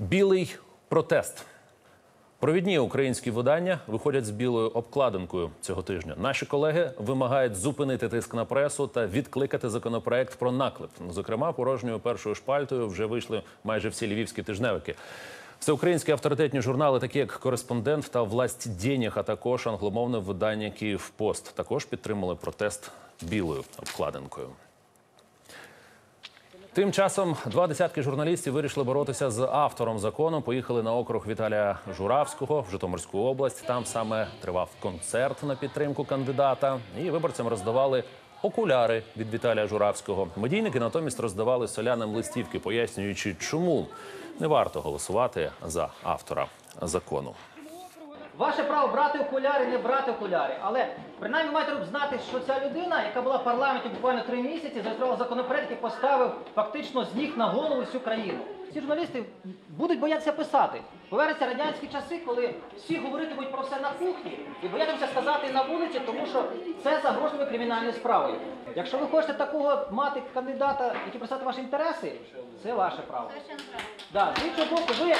Білий протест. Провідні українські видання виходять з білою обкладинкою цього тижня. Наші колеги вимагають зупинити тиск на пресу та відкликати законопроект про наклеп. Зокрема, порожньою першою шпальтою вже вийшли майже всі львівські тижневики. Всеукраїнські авторитетні журнали, такі як Кореспондент та Власть денег, а також англомовне видання Київпост, також підтримали протест білою обкладинкою. Тим часом два десятки журналістів вирішили боротися з автором закону. Поїхали на округ Віталія Журавського в Житомирську область. Там саме тривав концерт на підтримку кандидата. І виборцям роздавали окуляри від Віталія Журавського. Медійники натомість роздавали селянам листівки, пояснюючи, чому не варто голосувати за автора закону. Ваше право брати окуляри, не брати окуляри. Але принаймні маєте знати, що ця людина, яка була в парламенті буквально три місяці, зареєструвала законопроект, який поставив фактично з ніг на голову всю країну. Ці журналісти будуть боятися писати. Повернуться радянські часи, коли всі говоритимуть про все на кухні і боятимуться сказати на вулиці, тому що це загрожує кримінальною справою. Якщо ви хочете такого мати кандидата, який представляє ваші інтереси, це ваше право. Да, з іншого боку, ви